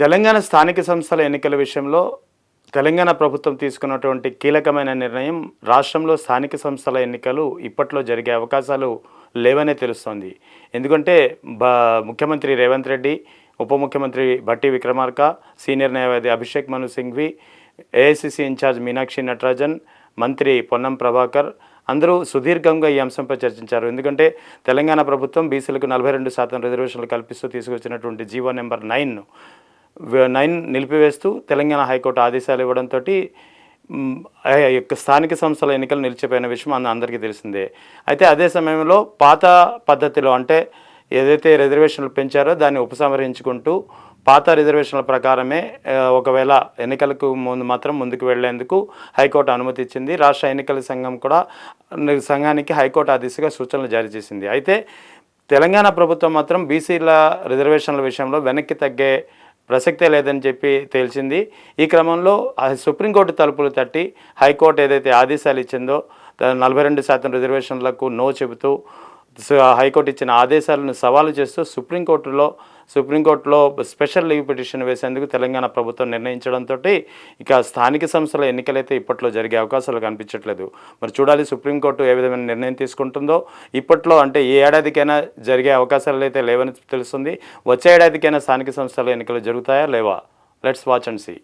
తెలంగాణ స్థానిక సంస్థల ఎన్నికల విషయంలో తెలంగాణ ప్రభుత్వం తీసుకున్నటువంటి కీలకమైన నిర్ణయం రాష్ట్రంలో స్థానిక సంస్థల ఎన్నికలు ఇప్పట్లో జరిగే అవకాశాలు లేవనే తెలుస్తోంది. ఎందుకంటే బ ముఖ్యమంత్రి రేవంత్ రెడ్డి ఉప ముఖ్యమంత్రి భట్టి విక్రమార్క సీనియర్ న్యాయవాది అభిషేక్ మను సింఘ్వి ఏఐసిసి ఇన్ఛార్జ్ మీనాక్షి నటరాజన్ మంత్రి పొన్నం ప్రభాకర్ అందరూ సుదీర్ఘంగా ఈ అంశంపై చర్చించారు. ఎందుకంటే తెలంగాణ ప్రభుత్వం బీసీలకు నలభై రెండు శాతం రిజర్వేషన్లు కల్పిస్తూ తీసుకొచ్చినటువంటి జీవో నెంబర్ నైన్ను నైన్ నిలిపివేస్తూ తెలంగాణ హైకోర్టు ఆదేశాలు ఇవ్వడంతో యొక్క స్థానిక సంస్థల ఎన్నికలు నిలిచిపోయిన విషయం అందరికీ తెలిసిందే. అయితే అదే సమయంలో పాత పద్ధతిలో అంటే ఏదైతే రిజర్వేషన్లు పెంచారో దాన్ని ఉపసంహరించుకుంటూ పాత రిజర్వేషన్ల ప్రకారమే ఒకవేళ ఎన్నికలకు ముందు మాత్రం ముందుకు వెళ్ళేందుకు హైకోర్టు అనుమతి ఇచ్చింది. రాష్ట్ర ఎన్నికల సంఘం కూడా సంఘానికి హైకోర్టు ఆ దిశగా సూచనలు జారీ చేసింది. అయితే తెలంగాణ ప్రభుత్వం మాత్రం బీసీల రిజర్వేషన్ల విషయంలో వెనక్కి తగ్గే ప్రసక్తే లేదని చెప్పి తేల్చింది. ఈ క్రమంలో ఆ సుప్రీంకోర్టు తలుపులు తట్టి హైకోర్టు ఏదైతే ఆదేశాలు ఇచ్చిందో నలభై రెండు శాతం రిజర్వేషన్లకు నో చెబుతూ హైకోర్టు ఇచ్చిన ఆదేశాలను సవాలు చేస్తూ సుప్రీంకోర్టులో సుప్రీంకోర్టులో స్పెషల్ లీవ్ పిటిషన్ వేసేందుకు తెలంగాణ ప్రభుత్వం నిర్ణయించడంతో ఇక స్థానిక సంస్థల ఎన్నికలైతే ఇప్పట్లో జరిగే అవకాశాలు కనిపించట్లేదు. మరి చూడాలి సుప్రీంకోర్టు ఏ విధమైన నిర్ణయం తీసుకుంటుందో. ఇప్పట్లో అంటే ఏ ఏడాదికైనా జరిగే అవకాశాలు అయితే లేవని తెలుస్తుంది. వచ్చే ఏడాదికైనా స్థానిక సంస్థల ఎన్నికలు జరుగుతాయా? లేవా? Let's watch and see.